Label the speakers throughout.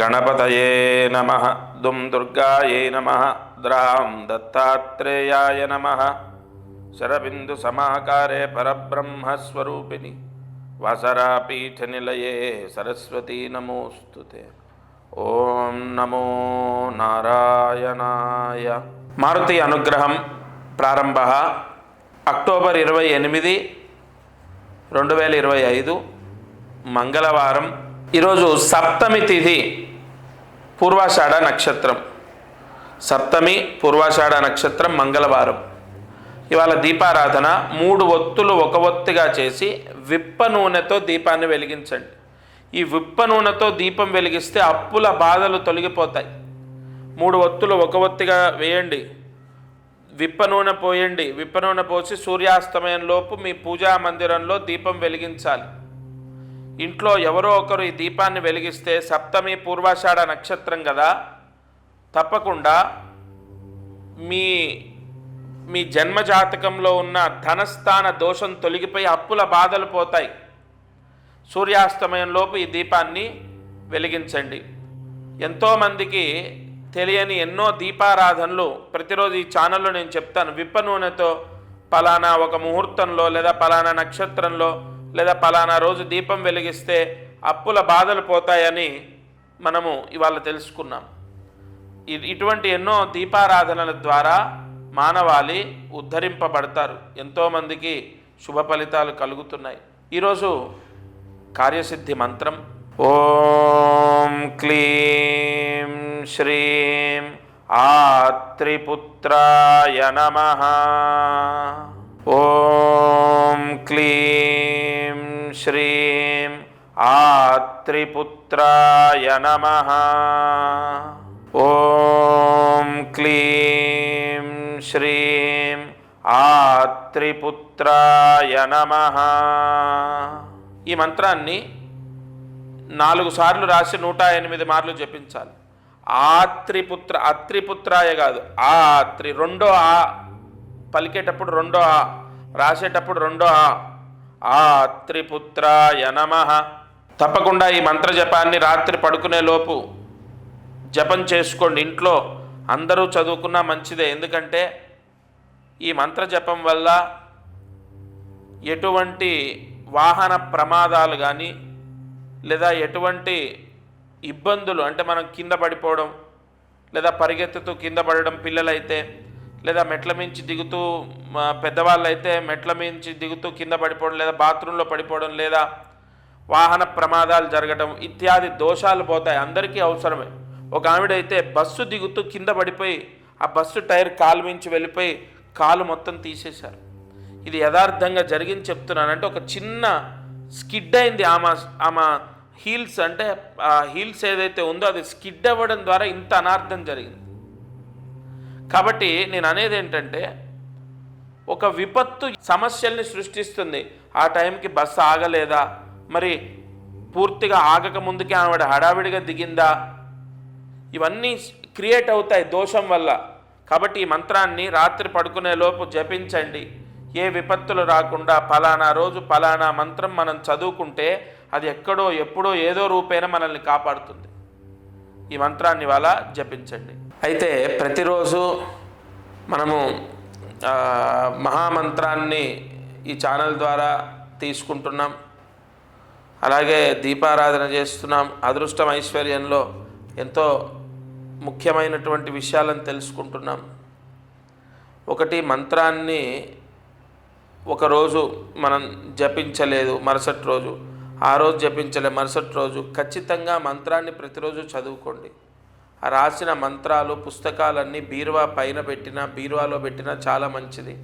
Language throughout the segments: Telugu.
Speaker 1: ఓం గం గణపతయే నమ దుం దుర్గాయే నమ ద్రాం దత్తాత్రేయాయ నమ శరబిందు సమాకారే పరబ్రహ్మస్వరూపిణి వసరాపీఠనిలయే సరస్వతీ నమోస్తుతే ఓం నమో నారాయణాయ మారుతి అనుగ్రహం ప్రారంభ అక్టోబర్ ఇరవై ఎనిమిది రెండు వేల ఇరవై ఐదు మంగళవారం ఈరోజు సప్తమి తిథి పూర్వాషాఢ నక్షత్రం. సప్తమి పూర్వాషాఢ నక్షత్రం మంగళవారం. ఇవాళ దీపారాధన మూడు ఒత్తులు ఒక ఒత్తిగా చేసి విప్ప నూనెతో దీపాన్ని వెలిగించండి. ఈ విప్ప నూనెతో దీపం వెలిగిస్తే అప్పుల బాధలు తొలగిపోతాయి. మూడు ఒత్తులు ఒక ఒత్తిగా వేయండి. విప్ప నూనె పోయండి. విప్ప నూనె పోసి సూర్యాస్తమయం లోపు మీ పూజా మందిరంలో దీపం వెలిగించాలి. ఇంట్లో ఎవరో ఒకరు ఈ దీపాన్ని వెలిగిస్తే సప్తమి పూర్వాషాఢ నక్షత్రం కదా? తప్పకుండా మీ మీ జన్మజాతకంలో ఉన్న ధనస్థాన దోషం తొలగిపోయి అప్పుల బాధలు పోతాయి. సూర్యాస్తమయంలోపు ఈ దీపాన్ని వెలిగించండి. ఎంతోమందికి తెలియని ఎన్నో దీపారాధనలు ప్రతిరోజు ఈ ఛానల్లో నేను చెప్తాను. విప్ప నూనెతో పలానా ఒక ముహూర్తంలో లేదా పలానా నక్షత్రంలో లేదా పలానా రోజు దీపం వెలిగిస్తే అప్పుల బాధలు పోతాయని మనము ఇవాళ తెలుసుకున్నాం. ఇటువంటి ఎన్నో దీపారాధనల ద్వారా మానవాళి ఉద్ధరింపబడతారు. ఎంతోమందికి శుభ ఫలితాలు కలుగుతున్నాయి. ఈరోజు కార్యసిద్ధి మంత్రం. ఓం క్లీం శ్రీం ఆత్రిపుత్రాయ నమ. ఓం క్లీం శ్రీం ఆత్రిపుత్రాయ నమ క్లీం శ్రీం ఆత్రిపుత్రాయ నమ ఈ మంత్రాన్ని నాలుగు సార్లు రాసి నూట ఎనిమిది మార్లు జపించాలి. ఆత్రిపుత్ర అత్రిపుత్రాయ కాదు ఆ త్రి రెండో ఆ పలికేటప్పుడు రెండో ఆ రాసేటప్పుడు రెండో ఆ. ఆ త్రిపుత్రాయ నమ. తప్పకుండా ఈ మంత్ర జపాన్ని రాత్రి పడుకునే లోపు జపం చేసుకోండి. ఇంట్లో అందరూ చదువుకున్నా మంచిదే. ఎందుకంటే ఈ మంత్ర జపం వల్ల ఎటువంటి వాహన ప్రమాదాలు కానీ లేదా ఎటువంటి ఇబ్బందులు అంటే మనం కింద పడిపోవడం లేదా పరిగెత్తుతూ కింద పడడం పిల్లలైతే లేదా మెట్ల మించి దిగుతూ పెద్దవాళ్ళు అయితే మెట్ల మించి దిగుతూ కింద పడిపోవడం లేదా బాత్రూంలో పడిపోవడం లేదా వాహన ప్రమాదాలు జరగడం ఇత్యాది దోషాలు పోతాయి. అందరికీ అవసరమే. ఒక ఆవిడైతే బస్సు దిగుతూ కింద పడిపోయి ఆ బస్సు టైర్ కాలు మించి వెళ్ళిపోయి కాలు మొత్తం తీసేశారు. ఇది యథార్థంగా జరిగింది చెప్తున్నాను అంటే ఒక చిన్న స్కిడ్ అయింది ఆమె ఆమె హీల్స్ అంటే ఆ హీల్స్ ఏదైతే ఉందో అది స్కిడ్ అవ్వడం ద్వారా ఇంత అనార్థం జరిగింది. కాబట్టి నేను అనేది ఏంటంటే ఒక విపత్తు సమస్యల్ని సృష్టిస్తుంది. ఆ టైంకి బస్సు ఆగలేదా? మరి పూర్తిగా ఆగక ముందుకే ఆవిడ హడావిడిగా దిగిందా? ఇవన్నీ క్రియేట్ అవుతాయి దోషం వల్ల. కాబట్టి ఈ మంత్రాన్ని రాత్రి పడుకునే లోపు జపించండి. ఏ విపత్తులు రాకుండా ఫలానా రోజు ఫలానా మంత్రం మనం చదువుకుంటే అది ఎక్కడో ఎప్పుడో ఏదో రూపేణ మనల్ని కాపాడుతుంది. ఈ మంత్రాన్ని వాళ్ళ జపించండి. అయితే ప్రతిరోజు మనము మహామంత్రాన్ని ఈ ఛానల్ ద్వారా తీసుకుంటున్నాం. అలాగే దీపారాధన చేస్తున్నాం. అదృష్టం ఐశ్వర్యంలో ఎంతో ముఖ్యమైనటువంటి విషయాలను తెలుసుకుంటున్నాం. ఒకటి మంత్రాన్ని ఒకరోజు మనం జపించలేదు. మరుసటి రోజు ఆ రోజు జపించలే. మరుసటి రోజు ఖచ్చితంగా మంత్రాన్ని ప్రతిరోజు చదువుకోండి. రాసిన మంత్రాలు పుస్తకాలన్నీ బీరువా పైన పెట్టినా బీరువాలో పెట్టినా చాలా మంచిది.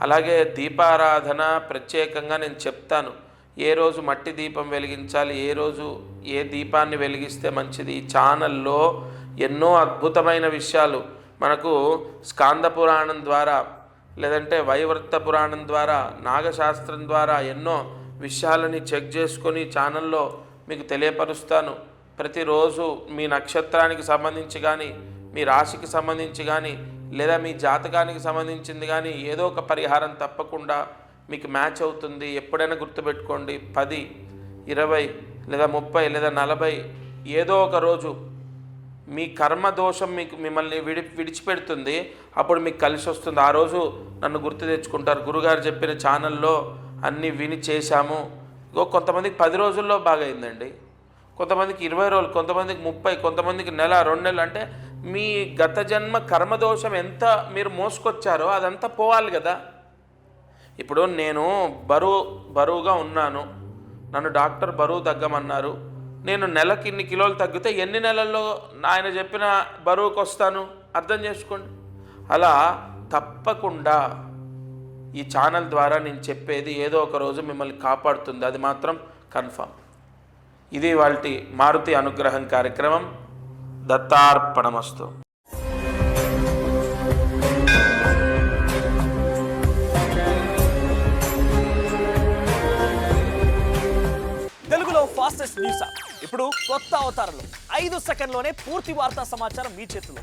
Speaker 1: అలాగే దీపారాధన ప్రత్యేకంగా నేను చెప్తాను. ఏ రోజు మట్టి దీపం వెలిగించాలి ఏ రోజు ఏ దీపాన్ని వెలిగిస్తే మంచిది? ఈ ఛానల్లో ఎన్నో అద్భుతమైన విషయాలు. మనకు స్కాంద పురాణం ద్వారా లేదంటే వైవర్త పురాణం ద్వారా నాగశాస్త్రం ద్వారా ఎన్నో విషయాలని చెక్ చేసుకొని ఛానల్లో మీకు తెలియపరుస్తాను. ప్రతిరోజు మీ నక్షత్రానికి సంబంధించి కానీ మీ రాశికి సంబంధించి కానీ లేదా మీ జాతకానికి సంబంధించింది కానీ ఏదో ఒక పరిహారం తప్పకుండా మీకు మ్యాచ్ అవుతుంది. ఎప్పుడైనా గుర్తుపెట్టుకోండి. పది ఇరవై లేదా ముప్పై లేదా నలభై ఏదో ఒక రోజు మీ కర్మ దోషం మీకు మిమ్మల్ని విడి విడిచిపెడుతుంది. అప్పుడు మీకు కలిసి వస్తుంది ఆ రోజు నన్ను గుర్తు తెచ్చుకుంటారు. గురుగారు చెప్పిన ఛానల్లో అన్నీ విని చేశాము. ఇగో కొంతమందికి పది రోజుల్లో బాగా అయిందండి కొంతమందికి ఇరవై రోజులు కొంతమందికి ముప్పై కొంతమందికి నెల రెండు నెలలు అంటే మీ గత జన్మ కర్మదోషం ఎంత మీరు మోసుకొచ్చారో అదంతా పోవాలి కదా. ఇప్పుడు నేను బరువు బరువుగా ఉన్నాను. నన్ను డాక్టర్ బరువు తగ్గమన్నారు. నేను నెలకి ఇన్ని కిలోలు తగ్గితే ఎన్ని నెలల్లో ఆయన చెప్పిన బరువుకి వస్తాను అర్థం చేసుకోండి. అలా తప్పకుండా ఈ ఛానల్ ద్వారా నేను చెప్పేది ఏదో ఒక రోజు మిమ్మల్ని కాపాడుతుంది. అది మాత్రం కన్ఫామ్ ఇది వాళ్ళ మారుతి అనుగ్రహం కార్యక్రమం. దత్తార్పణమస్తు.
Speaker 2: తెలుగులో ఫాస్టెస్ట్ న్యూస్ ఇప్పుడు కొత్త అవతారంలో. ఐదు సెకండ్లోనే పూర్తి వార్తా సమాచారం మీ చేతిలో.